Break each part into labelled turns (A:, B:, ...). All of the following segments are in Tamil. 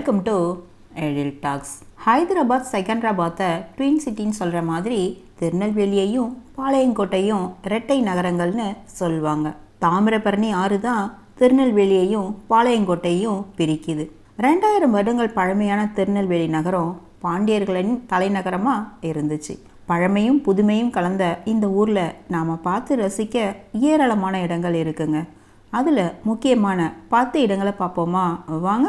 A: Welcome to Ezhil talks Hyderabad செகண்டராபாத்தை twin சிட்டின்னு சொல்கிற மாதிரி திருநெல்வேலியையும் பாளையங்கோட்டையும் இரட்டை நகரங்கள்னு சொல்லுவாங்க. தாமிரபரணி ஆறு தான் திருநெல்வேலியையும் பாளையங்கோட்டையும் பிரிக்குது. ரெண்டாயிரம் வருடங்கள் பழமையான திருநெல்வேலி நகரம் பாண்டியர்களின் தலைநகரமாக இருந்துச்சு. பழமையும் புதுமையும் கலந்த இந்த ஊரில் நாம் பார்த்து ரசிக்க ஏராளமான இடங்கள் இருக்குங்க. அதில் முக்கியமான பத்து இடங்களை பார்ப்போமா? வாங்க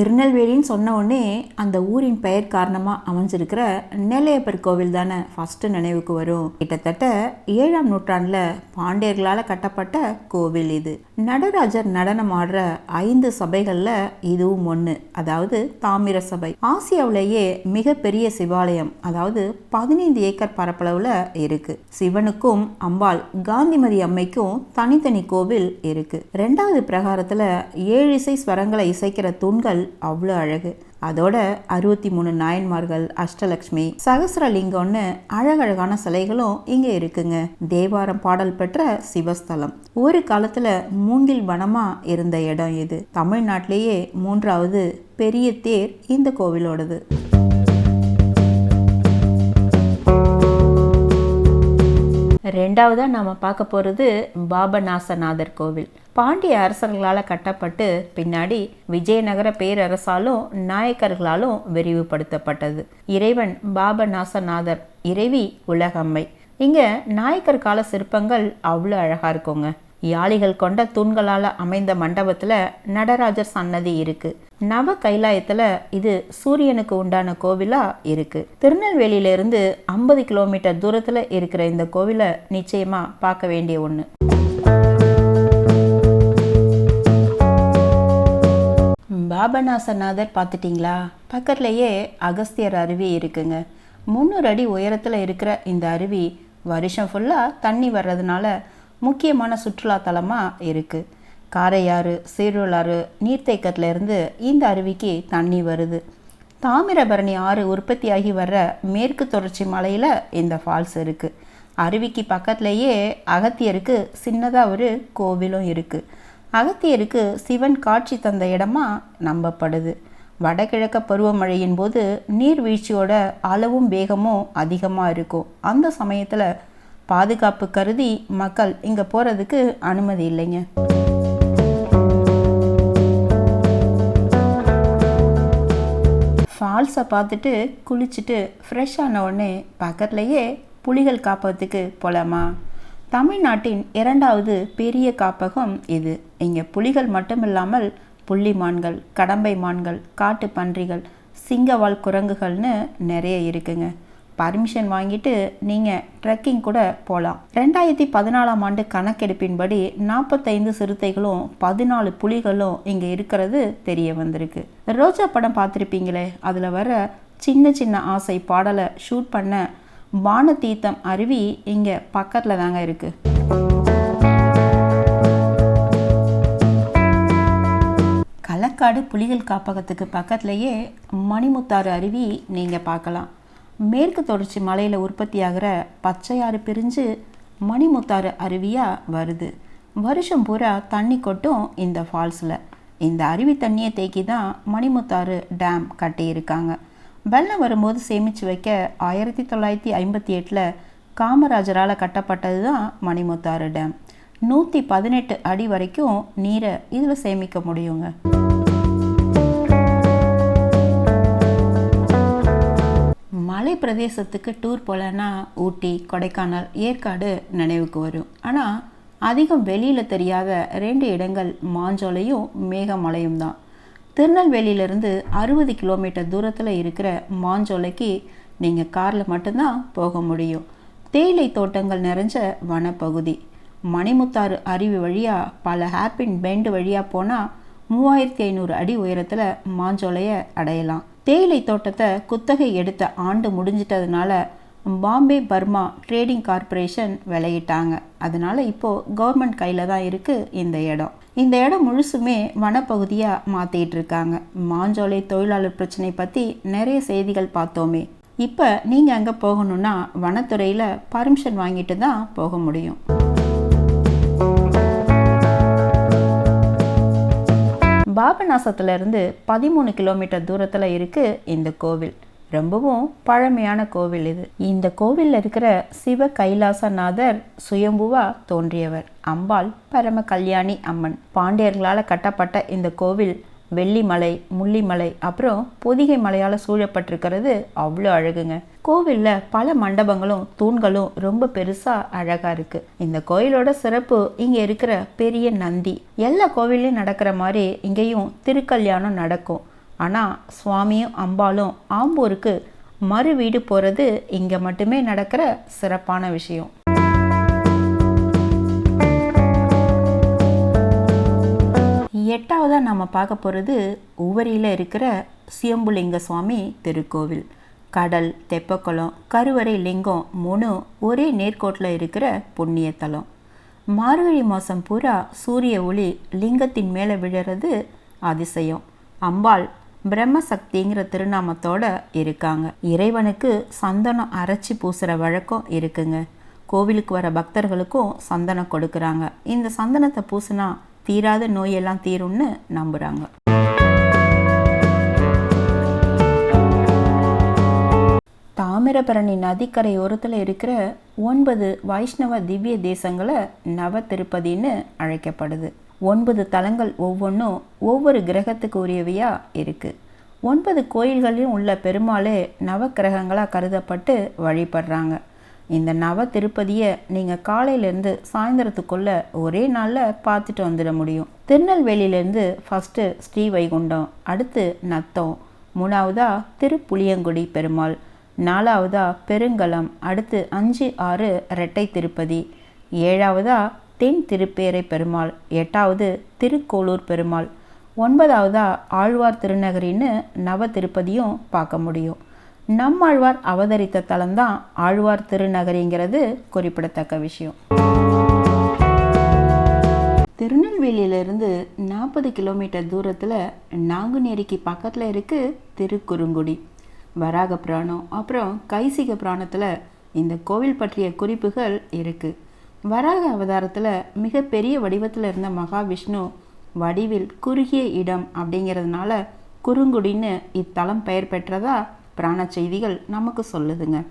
A: திருநெல்வேலின்னு சொன்ன உடனே அந்த ஊரின் பெயர் காரணமாக அமைஞ்சிருக்கிற நெல்லையப்பர் கோவில் தானே ஃபஸ்ட்டு நினைவுக்கு வரும். கிட்டத்தட்ட ஏழாம் நூற்றாண்டில் பாண்டியர்களால் கட்டப்பட்ட கோவில் இது. நடராஜர் நடனம் ஆடுற ஐந்து சபைகளில் இதுவும் ஒன்று அதாவது தாமிர சபை. ஆசியாவிலேயே மிகப்பெரிய சிவாலயம். அதாவது பதினைந்து ஏக்கர் பரப்பளவில் இருக்கு. சிவனுக்கும் அம்பாள் காந்திமதி அம்மைக்கும் தனித்தனி கோவில் இருக்கு. ரெண்டாவது பிரகாரத்தில் ஏழு இசை ஸ்வரங்களை இசைக்கிற தூண்கள் அவ்வளோ அழகு. அதோட அறுபத்தி மூணு நாயன்மார்கள் அஷ்டலக்ஷ்மி சகசரலிங்கம்னு அழகழகான சிலைகளும் இங்கே இருக்குங்க. தேவாரம் பாடல் பெற்ற சிவஸ்தலம். ஒரு காலத்துல மூங்கில் வனமா இருந்த இடம் இது. தமிழ்நாட்டிலேயே மூன்றாவது பெரிய தேர் இந்த கோவிலோடது. ரெண்டாவதாக நாம் பார்க்க போகிறது பாபநாசநாதர் கோவில். பாண்டிய அரசர்களால் கட்டப்பட்டு பின்னாடி விஜயநகர பேரரசாலும் நாயக்கர்களாலும் விரிவுபடுத்தப்பட்டது. இறைவன் பாபநாசநாதர் இறைவி உலகம்மை. இங்கே நாயக்கர் கால சிற்பங்கள் அவ்வளோ அழகாக இருக்குங்க. யாளிகள் கொண்ட தூண்களால் அமைந்த மண்டபத்தில் நடராஜர் சன்னதி இருக்கு. நவ கைலாயத்தில் இது சூரியனுக்கு உண்டான கோவிலாக இருக்கு. திருநெல்வேலியிலிருந்து ஐம்பது கிலோமீட்டர் தூரத்தில் இருக்கிற இந்த கோவிலை நிச்சயமாக பார்க்க வேண்டிய ஒன்று பாபநாசநாதர் பார்த்துட்டிங்களா? பக்கத்துலேயே அகஸ்தியர் அருவி இருக்குங்க. முந்நூறு அடி உயரத்தில் இருக்கிற இந்த அருவி வருஷம் ஃபுல்லாக தண்ணி வர்றதுனால முக்கியமான சுற்றுலாத்தலமாக இருக்குது காரையாறு சீருளாறு நீர்த்தேக்கத்திலேருந்து இந்த அருவிக்கு தண்ணி வருது. தாமிரபரணி ஆறு உற்பத்தியாகி வர்ற மேற்கு தொடர்ச்சி மலையில் இந்த ஃபால்ஸ் இருக்குது அருவிக்கு பக்கத்துலேயே அகத்தியருக்கு சின்னதாக ஒரு கோவிலும் இருக்குது அகத்தியருக்கு சிவன் காட்சி தந்த இடமா நம்பப்படுது. வடகிழக்க பருவமழையின் போது நீர்வீழ்ச்சியோட அளவும் வேகமும் அதிகமாக இருக்கும். அந்த சமயத்தில் பாதுகாப்பு கருதி மக்கள் இங்கே போகிறதுக்கு அனுமதி இல்லைங்க. ஃபால்ஸை பார்த்துட்டு குளிச்சுட்டு ஃப்ரெஷ் ஆன உடனே பக்கத்துலேயே புலிகள் காப்பகத்துக்கு போகலாமா தமிழ்நாட்டின் இரண்டாவது பெரிய காப்பகம் இது இங்கே புலிகள் மட்டுமில்லாமல் புள்ளிமான்கள் கடம்பை மான்கள் காட்டு பன்றிகள் சிங்கவால் குரங்குகள்னு நிறைய இருக்குங்க. பர்மிஷன் வாங்கிட்டு நீங்கள் ட்ரெக்கிங் கூட போகலாம் ரெண்டாயிரத்தி பதினாலாம் ஆண்டு கணக்கெடுப்பின்படி நாற்பத்தைந்து சிறுத்தைகளும் பதினாலு புலிகளும் இங்கே இருக்கிறது தெரிய வந்திருக்கு. ரோஜா படம் பார்த்துருப்பீங்களே அதில் வர சின்ன சின்ன ஆசை பாடலை ஷூட் பண்ண வானதீர்த்தம் அருவி இங்கே பக்கத்தில் தாங்க இருக்குது களக்காடு புலிகள் காப்பகத்துக்கு பக்கத்துலேயே மணிமுத்தாறு அருவி நீங்கள் பார்க்கலாம். மேற்கு தொடர்ச்சி மலையில் உற்பத்தியாகிற பச்சையாறு பிரிஞ்சு மணிமுத்தாறு அருவியாக வருது. வருஷம் பூரா தண்ணி கொட்டும் இந்த ஃபால்ஸில். இந்த அருவி தண்ணியை தேக்கி தான் மணிமுத்தாறு டேம் கட்டியிருக்காங்க. வெள்ளம் வரும்போது சேமித்து வைக்க ஆயிரத்தி தொள்ளாயிரத்தி ஐம்பத்தி எட்டில் காமராஜரால் கட்டப்பட்டது தான் மணிமுத்தாறு டேம். நூற்றி பதினெட்டு அடி வரைக்கும் நீரை இதில் சேமிக்க முடியுங்க. மலை பிரதேசத்துக்கு டூர் போகலன்னா ஊட்டி கொடைக்கானல் ஏற்காடு நினைவுக்கு வரும். ஆனால் அதிகம் வெளியில் தெரியாத ரெண்டு இடங்கள் மாஞ்சோலையும் மேகமலையும் தான். திருநெல்வேலியிலிருந்து அறுபது கிலோமீட்டர் தூரத்தில் இருக்கிற மாஞ்சோலைக்கு நீங்கள் காரில் மட்டும்தான் போக முடியும். தேயிலை தோட்டங்கள் நிறைஞ்ச வனப்பகுதி. மணிமுத்தாறு அருவி வழியாக பல ஹேர்பின் பெண்டு வழியாக போனால் மூவாயிரத்தி ஐநூறு அடி உயரத்தில் மாஞ்சோலையை அடையலாம். தேயிலை தோட்டத்தை குத்தகை எடுத்த ஆண்டு முடிஞ்சிட்டதுனால பாம்பே பர்மா ட்ரேடிங் கார்ப்பரேஷன் விளையிட்டாங்க. அதனால் இப்போது கவர்மெண்ட் கையில் தான் இருக்குது இந்த இடம். இந்த இடம் முழுசுமே வனப்பகுதியாக மாற்றிட்டு இருக்காங்க மாஞ்சோலை தொழிலாளர் பிரச்சனை பற்றி நிறைய செய்திகள் பார்த்தோமே. இப்போ நீங்கள் அங்கே போகணுன்னா வனத்துறையில் பர்மிஷன் வாங்கிட்டு தான் போக முடியும். பாபநாசத்துலேருந்து பதிமூணு கிலோமீட்டர் தூரத்தில் இருக்குது இந்த கோவில். ரொம்பவும் பழமையான கோவில் இது. இந்த கோவிலில் இருக்கிற சிவ கைலாசநாதர் சுயம்புவா தோன்றியவர். அம்பாள் பரம கல்யாணி அம்மன். பாண்டியர்களால் கட்டப்பட்ட இந்த கோவில் வெள்ளிமலை முள்ளிமலை அப்புறம் பொதிகை மலையால் சூழப்பட்டிருக்கிறது அவ்வளோ அழகுங்க. கோவிலில் பல மண்டபங்களும் தூண்களும் ரொம்ப பெருசாக அழகாக இருக்குது இந்த கோயிலோட சிறப்பு இங்கே இருக்கிற பெரிய நந்தி. எல்லா கோவிலையும் நடக்கிற மாதிரி இங்கேயும் திருக்கல்யாணம் நடக்கும். ஆனால் சுவாமியும் அம்பாலும் ஆம்பூருக்கு மறு வீடு போகிறது இங்கே மட்டுமே நடக்கிற சிறப்பான விஷயம். எட்டாவதாக நம்ம பார்க்க போகிறது உவரியில் இருக்கிற சியம்புலிங்க சுவாமி திருக்கோவில். கடல் தெப்பக்குளம் கருவறை லிங்கம் மூணு ஒரே நேர்கோட்டில் இருக்கிற புண்ணியத்தலம். மார்கழி மாதம் பூரா சூரிய ஒளி லிங்கத்தின் மேலே விழுறது அதிசயம். அம்பாள் பிரம்மசக்திங்கிற திருநாமத்தோட இருக்காங்க. இறைவனுக்கு சந்தனம் அரைச்சி பூசுகிற வழக்கம் இருக்குங்க. கோவிலுக்கு வர பக்தர்களுக்கும் சந்தனம் கொடுக்குறாங்க. இந்த சந்தனத்தை பூசினா தீராத நோயெல்லாம் தீரும்னு நம்புகிறாங்க தாமிரபரணி நதிக்கரை ஓரத்தில் இருக்கிற ஒன்பது வைஷ்ணவ திவ்ய தேசங்களை நவ திருப்பதின்னு அழைக்கப்படுது. ஒன்பது தலங்கள் ஒவ்வொன்றும் ஒவ்வொரு கிரகத்துக்கு உரியவையாக இருக்குது ஒன்பது கோயில்களிலும் உள்ள பெருமாளே நவக்கிரகங்களாக கருதப்பட்டு வழிபடுறாங்க. இந்த நவ திருப்பதியை நீங்கள் காலையிலேருந்து சாயந்தரத்துக்குள்ளே ஒரே நாளில் பார்த்துட்டு வந்துட முடியும். திருநெல்வேலியிலேருந்து ஃபஸ்ட்டு ஸ்ரீவைகுண்டம் அடுத்து நத்தம் மூணாவதா திருப்புளியங்குடி பெருமாள் நாலாவதா பெருங்கலம் அடுத்து அஞ்சு ஆறு ரெட்டை திருப்பதி ஏழாவதா தென் திருப்பேரை பெருமாள் எட்டாவது திருக்கோளூர் பெருமாள் ஒன்பதாவதா ஆழ்வார் திருநகரின்னு நவ திருப்பதியும் பார்க்க முடியும். நம்மாழ்வார் அவதரித்த தலம்தான் ஆழ்வார் திருநகரிங்கிறது குறிப்பிடத்தக்க விஷயம். திருநெல்வேலியிலிருந்து நாற்பது கிலோமீட்டர் தூரத்தில் நாங்குநேரிக்கு பக்கத்தில் இருக்குது திருக்குறுங்குடி. வராக புராணம் அப்புறம் கைசிக புராணத்தில் இந்த கோவில் பற்றிய குறிப்புகள் இருக்குது வராக அவதாரத்தில் மிகப்பெரிய வடிவத்தில் இருந்த மகாவிஷ்ணு வடிவில் குறுகிய இடம் அப்படிங்கிறதுனால குறுங்குடின்னு இத்தலம் பெயர் பெற்றதா பிராண செய்திகள் நமக்கு சொல்லுதுங்க.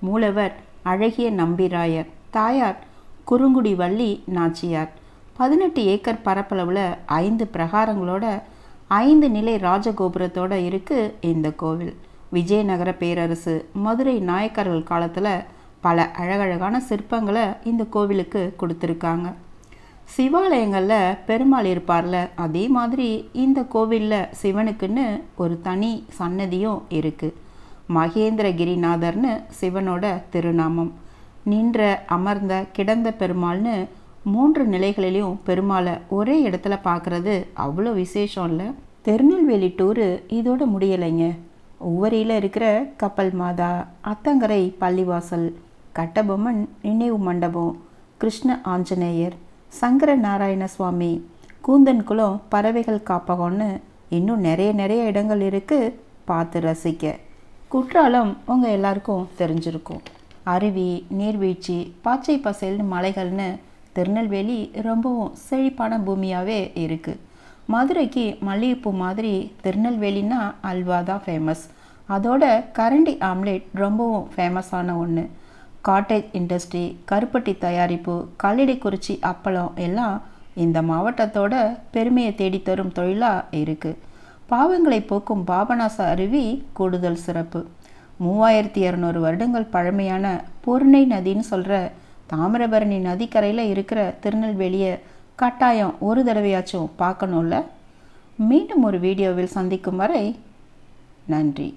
A: மூலவர் அழகிய நம்பிராயர் தாயார் குறுங்குடி வள்ளி நாச்சியார். பதினெட்டு ஏக்கர் பரப்பளவில் ஐந்து பிரகாரங்களோட ஐந்து நிலை ராஜகோபுரத்தோட இருக்குது இந்த கோவில். விஜயநகர பேரரசு மதுரை நாயக்கர்கள் காலத்தில் பல அழகழகான சிற்பங்களை இந்த கோவிலுக்கு கொடுத்துருக்காங்க. சிவாலயங்களில் பெருமாள் இருப்பார்ல அதே மாதிரி இந்த கோவிலில் சிவனுக்குன்னு ஒரு தனி சன்னதியும் இருக்குது மகேந்திரகிரிநாதர்னு சிவனோட திருநாமம். நின்ற அமர்ந்த கிடந்த பெருமாள்னு மூன்று நிலைகளிலையும் பெருமாளை ஒரே இடத்துல பார்க்குறது அவ்வளோ விசேஷம் இல்லை திருநெல்வேலி டூரு இதோட முடியலைங்க. ஒவ்வொரியில் இருக்கிற கப்பல் மாதா அத்தங்கரை பள்ளிவாசல் கட்டபொம்மன் நினைவு மண்டபம். கிருஷ்ண ஆஞ்சநேயர் சங்கர நாராயண சுவாமி கூந்தன்குளம் பறவைகள் காப்பகம்னு இன்னும் நிறைய நிறைய இடங்கள் இருக்குது பார்த்து ரசிக்க. குற்றாலம் உங்கள் எல்லாருக்கும் தெரிஞ்சிருக்கும். அருவி நீர்வீழ்ச்சி பாச்சை பசேல்னு மலைகள்னு திருநெல்வேலி ரொம்பவும் செழிப்பான பூமியாகவே இருக்குது மதுரைக்கு மல்லிகைப்பூ மாதிரி திருநெல்வேலினா அல்வா தான் ஃபேமஸ் அதோட கரண்டி ஆம்லேட் ரொம்பவும் ஃபேமஸான ஒன்று காட்டேஜ் இண்டஸ்ட்ரி கருப்பட்டி தயாரிப்பு கல்லிடைக்குறிச்சி அப்பளம் எல்லாம் இந்த மாவட்டத்தோட பெருமையை தேடித்தரும் தொழிலாக இருக்குது பாவங்களை போக்கும் பாபநாச அருவி கூடுதல் சிறப்பு. மூவாயிரத்தி இரநூறு வருடங்கள் பழமையான பூர்ணை நதின்னு சொல்கிற தாமிரபரணி நதிக்கரையில் இருக்கிற திருநெல்வேலியை கட்டாயம் ஒரு தடவையாச்சும் பார்க்கணும்ல? மீண்டும் ஒரு வீடியோவில் சந்திக்கும் வரை நன்றி.